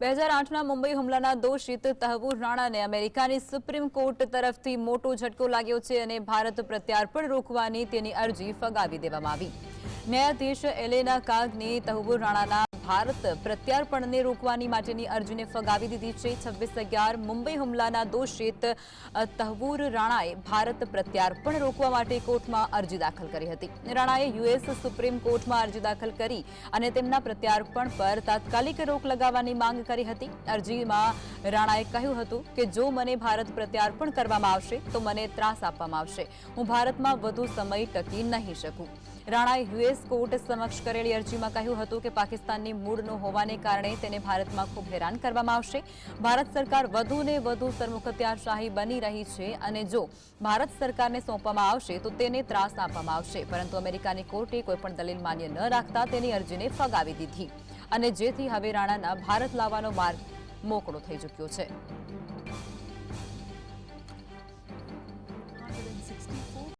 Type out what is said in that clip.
બે હજાર આઠના મુંબઈ હુમલાના દોષિત તહબૂર રાણાને અમેરિકાની સુપ્રીમ કોર્ટ તરફથી મોટો ઝટકો લાગ્યો છે અને ભારત પ્રત્યાર્પણ રોકવાની તેની અરજી ફગાવી દેવામાં આવી. ન્યાયાધીશ એલેના કાગની તહબૂર રાણાના ભારત પ્રત્યાર્પણને રોકવાની માટેની અરજીને ફગાવી દીધી છે. છવ્વીસ અગિયાર મુંબઈ હુમલાના દોષિત તહવુર રાણાએ ભારત પ્રત્યાર્પણ રોકવા માટે કોર્ટમાં અરજી દાખલ કરી હતી. રાણાએ યુએસ સુપ્રીમ કોર્ટમાં અરજી દાખલ કરી અને તેમના પ્રત્યાર્પણ પર તાત્કાલિક રોક લગાવવાની માંગ કરી હતી. અરજીમાં રાણાએ કહ્યું હતું કે, જો મને ભારત પ્રત્યાર્પણ કરવામાં આવશે, તો મને ત્રાસ આપવામાં આવશે. હું ભારતમાં વધુ સમય ટકી નહીં શકું. રાણાએ યુએસ કોર્ટ સમક્ષ કરેલી અરજીમાં કહ્યું હતું કે, પાકિસ્તાનની મૂળ ન હોવાને કારણે તેને ભારતમાં ખૂબ હેરાન કરવામાં આવશે. ભારત સરકાર વધુ ને વધુ સરમુખત્યારશાહી બની રહી છે અને જો ભારત સરકારને સોંપવામાં આવશે તો તેને ત્રાસ આપવામાં આવશે. પરંતુ અમેરિકાની કોર્ટે કોઈપણ દલીલ માન્ય ન રાખતા તેની અરજીને ફગાવી દીધી. અને જેથી હવે રાણાના ભારત લાવવાનો માર્ગ મોકળો થઈ ચૂક્યો છે.